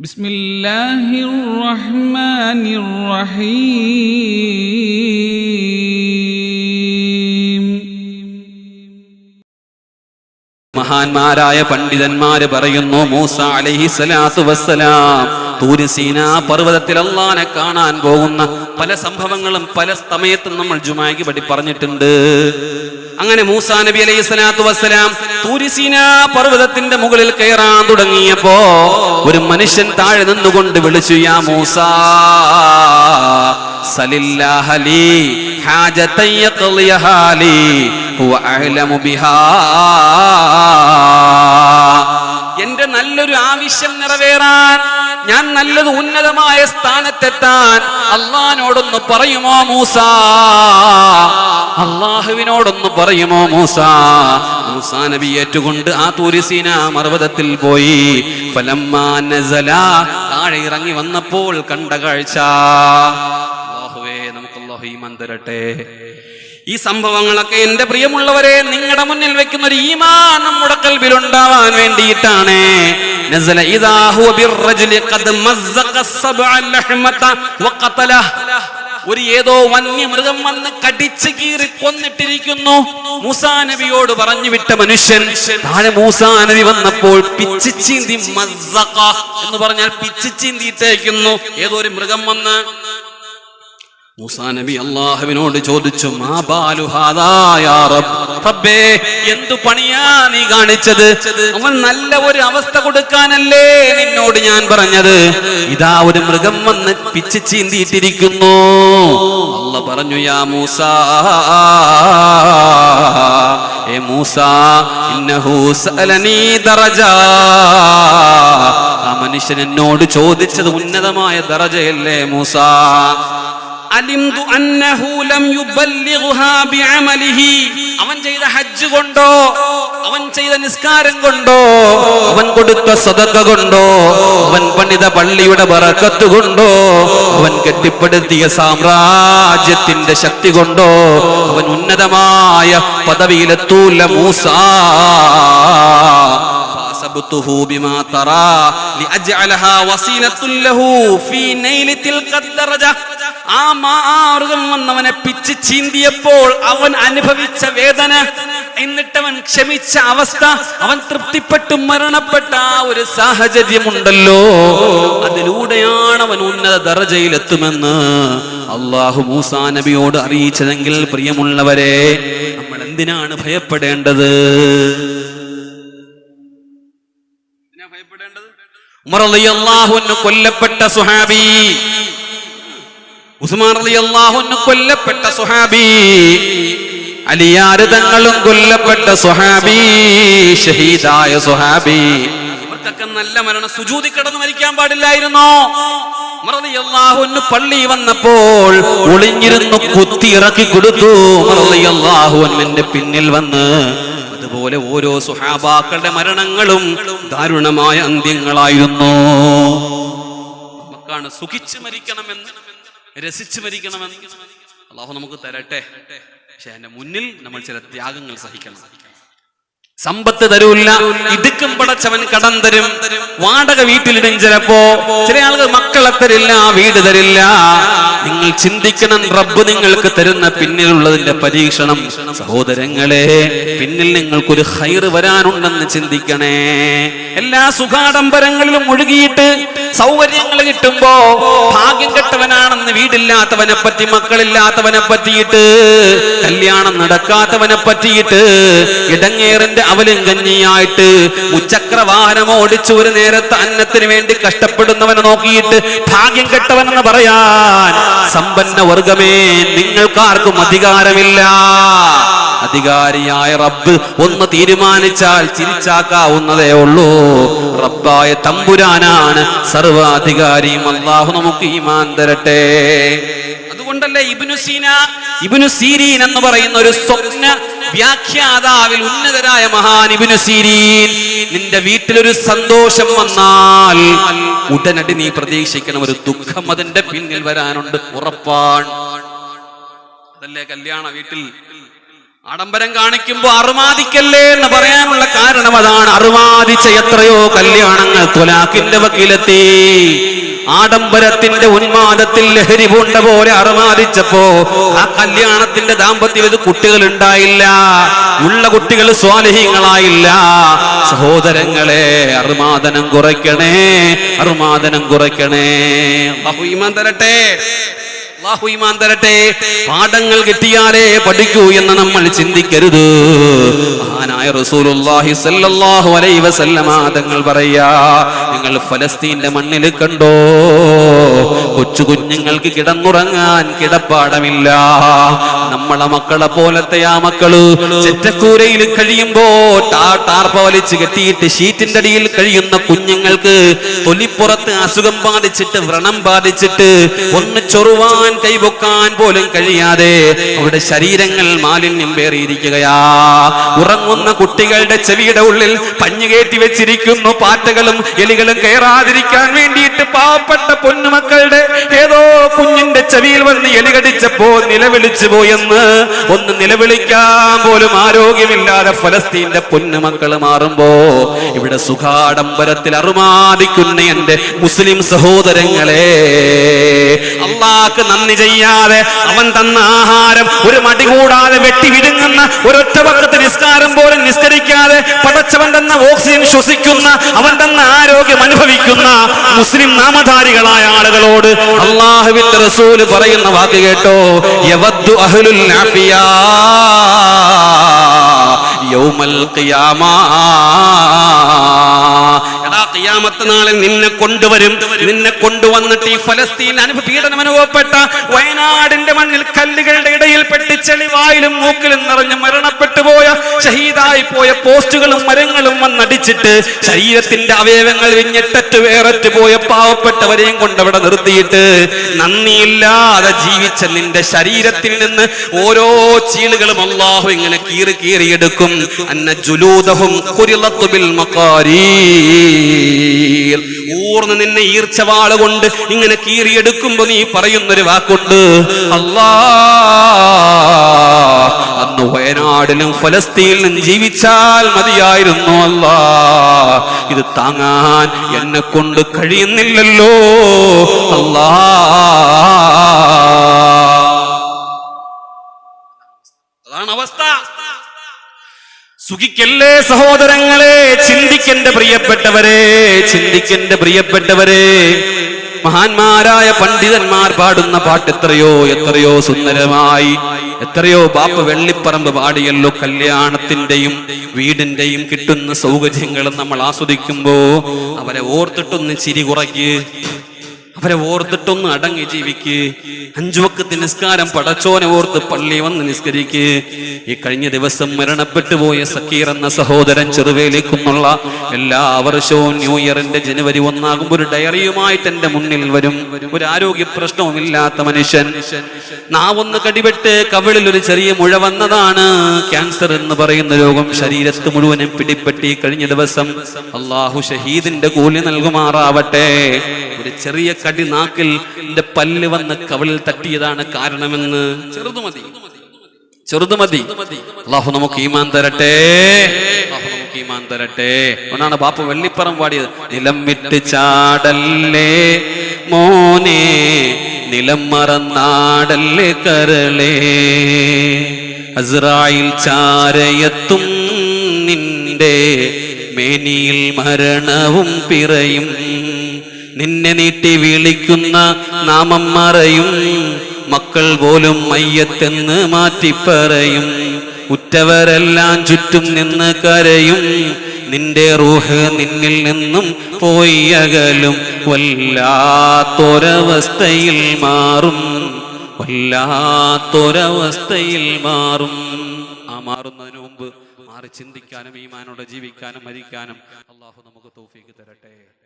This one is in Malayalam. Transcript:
بسم الله الرحمن الرحيم മഹാന്മാരായ പണ്ഡിതന്മാര് പറയുന്നു മൂസ അലൈഹി സ്വലാത്തു വസ്സലാം തൂരിസീന പർവ്വതത്തിൽ അള്ളാനെ കാണാൻ പോകുന്ന പല സംഭവങ്ങളും പല സമയത്തും നമ്മൾ ജുമായ്ക്ക് പറ്റി പറഞ്ഞിട്ടുണ്ട് അങ്ങനെ മൂസാ നബി അലൈഹി സ്വലാത്തു വസ്സലാം തൂരിസീന പർവതത്തിന്റെ മുകളിൽ കയറാൻ തുടങ്ങിയപ്പോ ഒരു മനുഷ്യൻ താഴെ നിന്നുകൊണ്ട് വിളിച്ചു യാ മൂസ ഹുവ അഹ്ലമു ബിഹാ. എന്റെ നല്ലൊരു ആവശ്യം നിറവേറാൻ ഞാൻ നല്ലത് ഉന്നതമായ സ്ഥാനത്തെത്താൻ അള്ളഹാനോടൊന്ന് പറയുമോ മൂസ? അള്ളാഹുവിനോടൊന്ന് പറയുമോ മൂസ? മൂസ നബി ഏറ്റുകൊണ്ട് ആ തൂരിസീന മർവതത്തിൽ പോയി. ഫലമ്മാ നസല. താഴെ ഇറങ്ങി വന്നപ്പോൾ കണ്ട കാഴ്ച. അള്ളാഹുവേ നമുക്ക് അള്ളാഹു ഈമാൻ തരട്ടെ. ഈ സംഭവങ്ങളൊക്കെ എന്റെ പ്രിയമുള്ളവരെ നിങ്ങളുടെ മുന്നിൽ വെക്കുന്ന ഒരു ഈമാൻ നമ്മുടെ കൽബിൽ ഉണ്ടാവാൻ വേണ്ടിയിട്ടാണ് ഒരു ഏതോ വന്യമൃഗം വന്ന് കടിച്ചു കീറി കൊന്നിട്ടിരിക്കുന്നു. മൂസാ നബിയോട് പറഞ്ഞു വിട്ട മനുഷ്യൻ താഴെ മൂസാ നബി വന്നപ്പോൾ പിച്ചിച്ചീന്തി എന്ന് പറഞ്ഞാൽ പിച്ചു ചീന്തിയിട്ടേക്കുന്നു. ഏതോ ഒരു മൃഗം വന്ന് മൂസാ നബി അള്ളാഹുവിനോട് ചോദിച്ചു റബ്ബ്. എന്തു പണിയാ നീ കാണിച്ചത്? അവൻ നല്ല ഒരു അവസ്ഥ കൊടുക്കാനല്ലേ നിന്നോട് ഞാൻ പറഞ്ഞത്. ഇതാ ഒരു മൃഗം വന്ന് പിച്ച് ചീന്തിയിട്ടിരിക്കുന്നു. അല്ല പറഞ്ഞു യാ മൂസ ഏ മൂസ ഇന്നഹു ആ മനുഷ്യൻ എന്നോട് ചോദിച്ചത് ഉന്നതമായ ദറജയല്ലേ മൂസ? അലിംതു അന്നഹു ലം യുബല്ലിഗ്ഹാ ബിഅമലിഹി അവൻ ചെയ്ത ഹജ്ജ് കൊണ്ടോ അവൻ ചെയ്ത നിസ്കാരം കൊണ്ടോ അവൻ കൊടുത്ത സദഖ കൊണ്ടോ അവൻ പണിത പള്ളിയുടെ ബറക്കത്ത് കൊണ്ടോ അവൻ കെട്ടിപ്പടുത്തിയ സാമ്രാജ്യത്തിന്റെ ശക്തി കൊണ്ടോ അവൻ ഉന്നതമായ പദവിയിലെത്തൂല മൂസ فأصبته بما ترى لأجعلها وسيلة له في نيل تلك الدرجة ആ മാർഗം വന്നവനെ പിച്ച് ചീന്തിയപ്പോൾ അവൻ അനുഭവിച്ച വേദന എന്നിട്ടവൻ ക്ഷമിച്ച അവസ്ഥ അവൻ തൃപ്തിപ്പെട്ടു മരണപ്പെട്ട ആ ഒരു സാഹചര്യമുണ്ടല്ലോ. അതിലൂടെയാണ് അവൻ ഉന്നത ദറജയിലെത്തുമെന്ന് അള്ളാഹു മൂസാ നബിയോട് അറിയിച്ചതെങ്കിൽ പ്രിയമുള്ളവരെ നമ്മൾ എന്തിനാണ് ഭയപ്പെടേണ്ടത്? അൻഹു കൊല്ലപ്പെട്ട സുഹാബി ഉസ്മാൻ റളിയല്ലാഹു അൻഹു കൊല്ലപ്പെട്ട സുഹാബി അലിയാർ തങ്ങളും കൊല്ലപ്പെട്ട സുഹാബി ഷഹീദായ സുഹാബി ഇവർക്കൊക്കെ നല്ല മരണം. സുജൂതി കിടന്ന് മരിക്കാൻ പാടില്ലായിരുന്നോ? പള്ളി വന്നപ്പോൾ ഒളിഞ്ഞിരുന്നു കുത്തി ഇറക്കി കൊടുത്തു. അൻഹുവിന്റെ പിന്നിൽ വന്ന് അതുപോലെ ഓരോ സുഹാബാക്കളുടെ മരണങ്ങളും ദാരുണമായ അന്ത്യങ്ങളായിരുന്നു. നമുക്കാണ് സുഖിച്ച് മരിക്കണമെന്ന് രസിച്ച് മരിക്കണമെന്ന് അള്ളാഹു നമുക്ക് തരട്ടെ. പക്ഷെ എന്റെ മുന്നിൽ നമ്മൾ ചില ത്യാഗങ്ങൾ സഹിക്കണം. സമ്പത്ത് തരൂല്ല ഇടുക്കും പടച്ചവൻ കടം തരും. വാടക വീട്ടിലിടും ചിലപ്പോ. ചില ആളുകൾ മക്കളെ തരില്ല വീട് തരില്ല. നിങ്ങൾ ചിന്തിക്കണം റബ്ബ് നിങ്ങൾക്ക് തരുന്ന പിന്നിലുള്ളതിന്റെ പരീക്ഷണം. സഹോദരങ്ങളെ പിന്നിൽ നിങ്ങൾക്കൊരു ഹൈർ വരാനുണ്ടെന്ന് ചിന്തിക്കണേ. എല്ലാ സുഖാഡംബരങ്ങളിലും മുഴുകിയിട്ട് സൗകര്യങ്ങൾ കിട്ടുമ്പോ ഭാഗ്യം കെട്ടവനാണെന്ന് വീടില്ലാത്തവനെ പറ്റി മക്കളില്ലാത്തവനെ പറ്റിയിട്ട് കല്യാണം നടക്കാത്തവനെ പറ്റിയിട്ട് ഇടങ്ങേറിന്റെ അവലും കഞ്ഞിയായിട്ട് ഉച്ചക്ര വാഹനം ഓടിച്ച് ഒരു നേരത്തെ അന്നത്തിന് വേണ്ടി കഷ്ടപ്പെടുന്നവനെ നോക്കിയിട്ട് ഭാഗ്യം കെട്ടവനെന്ന് പറയാൻ സമ്പന്ന വർഗമേ നിങ്ങൾക്കാർക്കും അധികാരമില്ല. അധികാരിയായ റബ്ബ് ഒന്ന് തീരുമാനിച്ചാൽ ചിരിച്ചാക്കാവുന്നതേ ഉള്ളൂ. റബ്ബായ തമ്പുരാനാണ് സർവാധികാരിയും. അള്ളാഹു നമുക്ക് ഈമാൻ തരട്ടെ. അതുകൊണ്ടല്ലേ ഇബിനു സീന ഇബിനു സീരീൻ എന്ന് പറയുന്ന ഒരു സ്വപ്ന വ്യാഖ്യാതാവിൽ ഉന്നതരായ മഹാനിബിനു സീരീൻ. നിന്റെ വീട്ടിലൊരു സന്തോഷം വന്നാൽ ഉടനടി നീ പ്രതീക്ഷിക്കണം ഒരു ദുഃഖം അതിന്റെ പിന്നിൽ വരാനുണ്ട്. ഉറപ്പാണ്. അതല്ലേ കല്യാണ വീട്ടിൽ ആഡംബരം കാണിക്കുമ്പോ അറുമാദിക്കല്ലേ എന്ന് പറയാനുള്ള കാരണം അതാണ്. അറുമാദിച്ച എത്രയോ കല്യാണങ്ങൾ തുലാക്കിന്റെ വക്കീലെത്തി. ആഡംബരത്തിന്റെ ഉന്മാദത്തിൽ ലഹരി പൂണ്ട പോലെ അറുമാദിച്ചപ്പോ ആ കല്യാണത്തിന്റെ ദാമ്പത്യം ഇത് കുട്ടികൾ ഉണ്ടായില്ല ഉള്ള കുട്ടികൾ സ്വാലഹീങ്ങളായില്ല. സഹോദരങ്ങളെ അറുമാദനം കുറയ്ക്കണേ അറുമാദനം കുറയ്ക്കണേ. ബഹുമാൻ തരട്ടെ. തരട്ടെ. പാഠങ്ങൾ കിട്ടിയാലേ പഠിക്കൂ എന്ന് നമ്മൾ ചിന്തിക്കരുത്. മഹാനായ റസൂലുള്ളാഹി അലൈഹി വസല്ലമ തങ്ങൾ പറയാ നിങ്ങൾ ഫലസ്തീന്റെ മണ്ണിൽ കണ്ടോ? കൊച്ചു കുഞ്ഞുങ്ങൾക്ക് കിടന്നുറങ്ങാൻ കിടപ്പാടമില്ല. നമ്മളെ മക്കളെ പോലത്തെ ആ മക്കൾ. ചെറ്റക്കൂരയിൽ കഴിയുമ്പോ ടാർപ്പ കെട്ടിയിട്ട് ഷീറ്റിന്റെ അടിയിൽ കഴിയുന്ന കുഞ്ഞുങ്ങൾക്ക് തൊലിപ്പുറത്ത് അസുഖം ബാധിച്ചിട്ട് വ്രണം ബാധിച്ചിട്ട് ഒന്ന് ചൊറുവാൻ കൈപൊക്കാൻ പോലും കഴിയാതെ അവരുടെ ശരീരങ്ങൾ മാലിന്യം പേറിയിരിക്കുകയാ ഉറങ്ങുന്ന കുട്ടികളുടെ ചെവിയുടെ ഉള്ളിൽ പഞ്ഞു കയറ്റി വെച്ചിരിക്കുന്നു പാറ്റകളും എലികളും കയറാതിരിക്കാൻ വേണ്ടിയിട്ട് പാവപ്പെട്ട പൊന്നുമക്കളുടെ ഏതോ കുഞ്ഞിന്റെ ചെവിയിൽ വന്ന് എലികടിച്ചപ്പോ നിലവിളിച്ചു പോയെന്ന്. ഒന്ന് നിലവിളിക്കാൻ പോലും ആരോഗ്യമില്ലാതെ ഫലസ്തീന്റെ പൊന്നുമക്കൾ മാറുമ്പോ ഇവിടെ സുഖാഡംബരത്തിൽ അറുമാദിക്കുന്ന എന്റെ മുസ്ലിം സഹോദരങ്ങളെ അള്ളാഹ്ക്ക് നന്ദി ചെയ്യാതെ അവൻ തന്ന ആഹാരം ഒരു മടി കൂടാതെ വെട്ടി വിഴുങ്ങുന്ന ഒരൊറ്റ പക്കത്ത് നിസ്കാരം പോലും നിസ്കരിക്കാതെ പടച്ചവൻ തന്ന ഓക്സിജൻ ശ്വസിക്കുന്ന അവൻ തന്ന ആരോഗ്യം അനുഭവിക്കുന്ന മുസ്ലിം നാമധാരികളായ ആളുകളോട് അള്ളാഹുവിന്റെ റസൂൽ പറയുന്ന വാക്ക് കേട്ടോ യവദ്ദു അഹ്ലുൽ യൗമൽ ഖിയാമാ. എടാ ഖിയാമത്ത് നാളിൽ നിന്നെ കൊണ്ടുവരും. നിന്നെ കൊണ്ടുവന്നിട്ട് ഈ ഫലസ്തീൻ അനുഭവ പീഡനം അനുഭവപ്പെട്ട വയനാടിന്റെ മണ്ണിൽ കല്ലുകളുടെ ഇടയിൽ പെട്ട് ചെളിവായിലും മൂക്കിലും നിറഞ്ഞ് മരണപ്പെട്ടു പോയ ഷഹീദായി പോയ പോസ്റ്റുകളും മരങ്ങളും വന്നടിച്ചിട്ട് ശരീരത്തിന്റെ അവയവങ്ങൾ വിഞ്ഞിട്ടറ്റ് വേററ്റ് പോയ പാവപ്പെട്ടവരെയും കൊണ്ടവിടെ നിർത്തിയിട്ട് നന്ദിയില്ലാതെ ജീവിച്ച നിന്റെ ശരീരത്തിൽ നിന്ന് ഓരോ ചീളുകളും അള്ളാഹു ഇങ്ങനെ കീറി കീറിയെടുക്കും. അന്ന ജുലൂദഹും കുരിളത്തു മക്കാരീ ഊർന്ന് നിന്നെ ഈർച്ചവാള കൊണ്ട് ഇങ്ങനെ കീറിയെടുക്കുമ്പോ നീ പറയുന്നൊരു വാക്കുണ്ട്. അല്ലാ അന്ന് വയനാടിലും ഫലസ്തീനിലും ജീവിച്ചാൽ മതിയായിരുന്നു അല്ലാ. ഇത് താങ്ങാൻ എന്നെ കൊണ്ട് കഴിയുന്നില്ലല്ലോ. അല്ലാ. സുഖിക്കല്ലേ സഹോദരങ്ങളെ? ചിന്തിക്കന്റെ പ്രിയപ്പെട്ടവരെ ചിന്തിക്കന്റെ പ്രിയപ്പെട്ടവരെ. മഹാന്മാരായ പണ്ഡിതന്മാർ പാടുന്ന പാട്ട് എത്രയോ എത്രയോ സുന്ദരമായി. എത്രയോ ബാപ്പ് വെള്ളിപ്പറമ്പ് പാടിയല്ലോ കല്യാണത്തിന്റെയും വീടിന്റെയും കിട്ടുന്ന സൗകര്യങ്ങൾ നമ്മൾ ആസ്വദിക്കുമ്പോ അവരെ ഓർത്തിട്ടൊന്ന് ചിരി കുറയ്ക്ക്. അവരെ ഓർത്തിട്ടൊന്ന് അടങ്ങി ജീവിക്ക്. അഞ്ചു വക്കത്ത് നിസ്കാരം പടച്ചോനെ ഓർത്ത് പള്ളി വന്ന് നിസ്കരിക്ക്. ഈ കഴിഞ്ഞ ദിവസം മരണപ്പെട്ടു പോയ സക്കീർ എന്ന സഹോദരൻ ചെറുവേലേക്കുന്നുള്ള എല്ലാ വർഷവും ന്യൂ ഇയറിന്റെ ജനുവരി ഒന്നാകുമ്പോൾ ഒരു ഡയറിയുമായിട്ട് എന്റെ മുന്നിൽ വരും. ഒരു ആരോഗ്യ പ്രശ്നവുമില്ലാത്ത മനുഷ്യൻ. നാവൊന്ന് കടിപെട്ട് കവിളിൽ ഒരു ചെറിയ മുഴ വന്നതാണ്. ക്യാൻസർ എന്ന് പറയുന്ന രോഗം ശരീരത്ത് മുഴുവനും പിടിപ്പെട്ടി കഴിഞ്ഞ ദിവസം അള്ളാഹു ഷഹീദിന്റെ കൂലി നൽകുമാറാവട്ടെ. ഒരു ചെറിയ കടി നാക്കിൽ എന്റെ പല്ല് വന്ന് കവളിൽ തട്ടിയതാണ് കാരണമെന്ന്. ചെറുതുമതി. ചെറുതുമതി. ചെറുതു മതി അള്ളാഹു നമുക്ക് ഈമാൻ തരട്ടെ. ഈമാൻ തരട്ടെ. ഒന്നാണ് ബാപ്പ വെള്ളിപ്പറം പാടിയത്. നിലം വിട്ട് ചാടല്ലേ മോനെ നിലം മറന്നാടല്ലേ കരളേ. അസ്രായിൽ ചാരയത്തും നിന്റെ മേനിയിൽ മരണവും പിറയും. നിന്നെ നീട്ടി വിളിക്കുന്ന നാമം മറയും. മക്കൾ പോലും മയ്യത്തെന്ന് മാറ്റിപ്പറയും. ഉറ്റവരെല്ലാം ചുറ്റും നിന്ന് കരയും. നിന്റെ റൂഹ് നിന്നിൽ നിന്നും പോയി അകലും. വല്ലാത്തൊരവസ്ഥയിൽ മാറും. വല്ലാത്തൊരവസ്ഥയിൽ മാറും. ആ മാറുന്നതിന് മുമ്പ് മാറി ചിന്തിക്കാനും ഈമാനോടെ ജീവിക്കാനും മരിക്കാനും അള്ളാഹു നമുക്ക് തോഫിക്ക് തരട്ടെ.